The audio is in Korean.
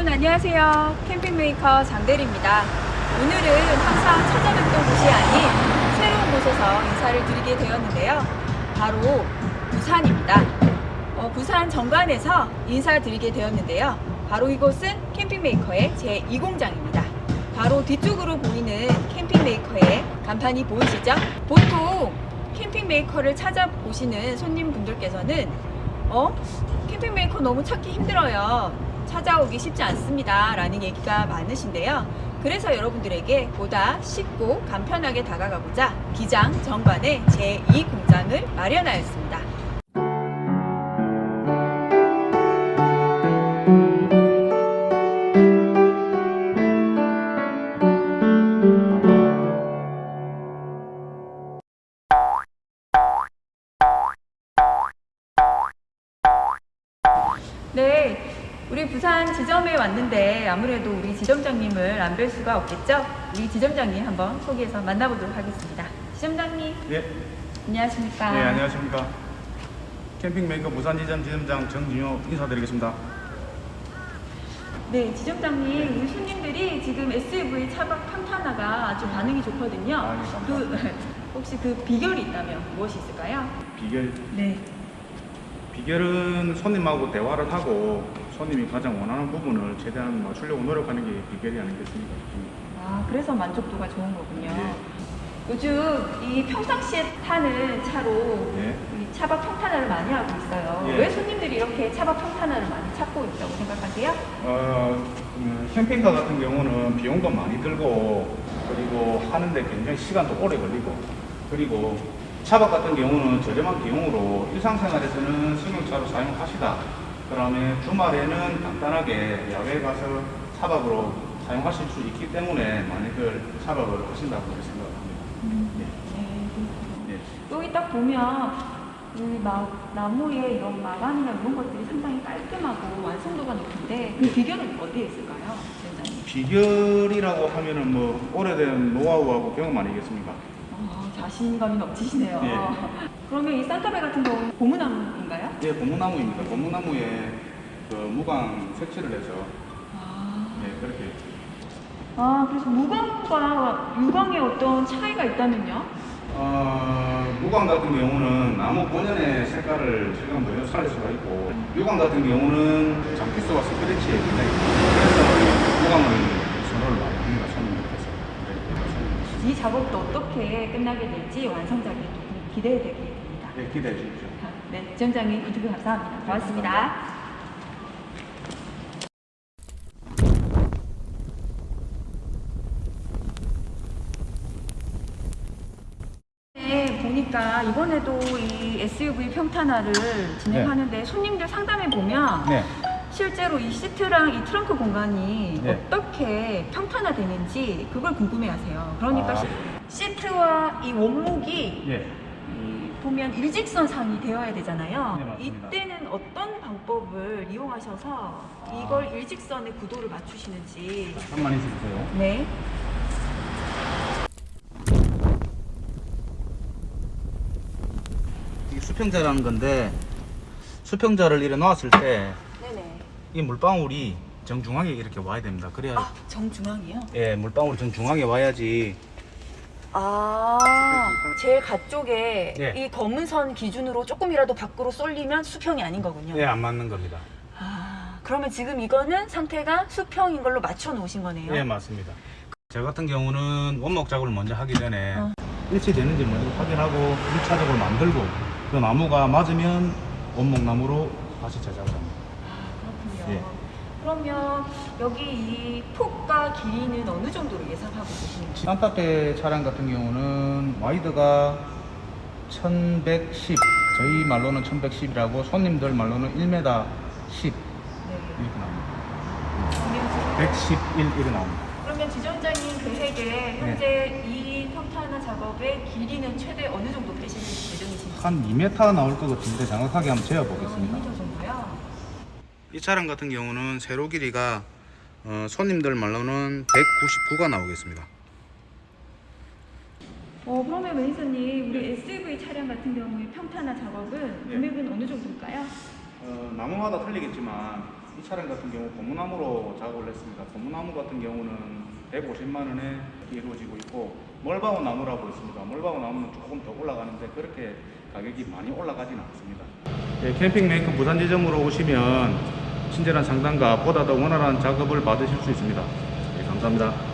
여러분 안녕하세요. 캠핑메이커 장대리입니다. 오늘은 항상 찾아뵙던 곳이 아닌 새로운 곳에서 인사를 드리게 되었는데요. 바로 부산입니다. 어, 부산 정관에서 인사드리게 되었는데요. 바로 이곳은 캠핑메이커의 제2공장입니다. 바로 뒤쪽으로 보이는 캠핑메이커의 간판이 보이시죠? 보통 캠핑메이커를 찾아보시는 손님분들께서는 어? 캠핑메이커 너무 찾기 힘들어요. 찾아오기 쉽지 않습니다. 라는 얘기가 많으신데요. 그래서 여러분들에게 보다 쉽고 간편하게 다가가고자 기장 정관의 제2공장을 마련하였습니다. 부산 지점에 왔는데 아무래도 우리 지점장님을 안 뵐 수가 없겠죠? 우리 지점장님 한번 소개해서 만나보도록 하겠습니다. 지점장님, 네, 안녕하십니까? 네 안녕하십니까. 캠핑 메이커 부산 지점 지점장 정진호 인사드리겠습니다. 네, 지점장님, 우리 손님들이 지금 SUV 차박 평탄화가 아주 반응이 좋거든요. 아, 네. 그 혹시 그 비결이 있다면 무엇이 있을까요? 비결 네. 비결은 손님하고 대화를 하고 손님이 가장 원하는 부분을 최대한 맞추려고 노력하는 게 비결이 아니겠습니까? 아, 그래서 만족도가 좋은 거군요. 네. 요즘 이 평상시에 타는 차로 네. 이 차박 평탄화를 많이 하고 있어요. 예. 왜 손님들이 이렇게 차박 평탄화를 많이 찾고 있다고 생각하세요? 어, 음, 캠핑카 같은 경우는 비용도 많이 들고 그리고 하는데 굉장히 시간도 오래 걸리고 그리고 차박 같은 경우는 저렴한 비용으로 일상생활에서는 승용차로 사용하시다 그 다음에 주말에는 간단하게 야외 가서 차박으로 사용하실 수 있기 때문에 많이들 차박을 하신다고 생각합니다. 네. 네. 여기 딱 보면 이 마, 나무의 이런 마감이나 이런 것들이 상당히 깔끔하고 완성도가 높은데 그 비결은 어디에 있을까요? 비결이라고 하면은 뭐 오래된 노하우하고 경험 아니겠습니까? 어, 자신감이 넘치시네요. 예. 그러면 이 산타베 같은 경우는 고무나무인가요? 예, 고무나무입니다. 고무나무에 그 무광 색칠을 해서 아, 예, 그렇게 아 그래서 무광과 유광의 어떤 차이가 있다면요? 어, 무광 같은 경우는 나무 본연의 색깔을 지금 더 살릴 수가 있고 유광 같은 경우는 장피스와 스크래치에 굉장히 그래서 무광을 선호를 많이 합니다. 네, 이 작업도 어떻게 끝나게 될지 완성작이 또 기대되게 됩니다. 네, 기대해 주십시오. 네, 지원장님 인터뷰 감사합니다. 고맙습니다. 네, 보니까 이번에도 이 SUV 평탄화를 진행하는데 손님들 상담해 보면 네. 실제로 이 시트랑 이 트렁크 공간이 네. 어떻게 평탄화되는지 그걸 궁금해하세요. 그러니까 아. 시- 시트와 이 원목이 예. 이 보면 일직선상이 되어야 되잖아요. 네, 맞습니다. 이때는 어떤 방법을 이용하셔서 아. 이걸 일직선의 구도를 맞추시는지. 잠깐만 있어주세요. 네. 이게 수평자라는 건데 수평자를 이래 놨을 때 이. 물방울이 정중앙에 이렇게 와야 됩니다. 그래야 아, 정중앙이요? 예, 물방울이 정중앙에 와야지 아, 제일 가쪽에 네. 이 검은 선 기준으로 조금이라도 밖으로 쏠리면 수평이 아닌 거군요. 예, 안 맞는 겁니다. 아, 그러면 지금 이거는 상태가 수평인 걸로 맞춰 놓으신 거네요. 예, 맞습니다. 저 같은 경우는 원목 작업을 먼저 하기 전에 어. 일치되는지 먼저 확인하고 1차적으로 만들고 그 나무가 맞으면 원목 나무로 다시 제작을 합니다. 그렇군요. 예. 그러면 여기 이 폭과 길이는 어느 정도로 예상하고 계시는지? 산타페 차량 같은 경우는 와이드가 1110, 저희 말로는 1110이라고 손님들 말로는 1m 10 네. 이렇게 나옵니다. 그러면 111 이렇게 나옵니다. 그러면 지점장님 계획에 현재 이 평탄화 작업의 길이는 최대 어느 정도 되실 예정이신지? 한 2m 나올 것 같은데 정확하게 한번 재어보겠습니다. 2m 정도요? 이 차량 같은 경우는 세로 길이가 어, 손님들 말로는 199가 나오겠습니다. 어, 그러면 매니저님 우리 네. SUV 차량 같은 경우에 평탄화 작업은 네. 금액은 어느 정도일까요? 어, 나무마다 틀리겠지만 이 차량 같은 경우 고무나무로 작업을 했습니다. 고무나무 같은 경우는 150만 원에 이루어지고 있고 멀바우 나무라고 있습니다. 멀바우 나무는 조금 더 올라가는데 그렇게 가격이 많이 올라가지는 않습니다. 네, 캠핑 메이크 부산 지점으로 오시면 친절한 상담가보다 더 원활한 작업을 받으실 수 있습니다. 네, 감사합니다.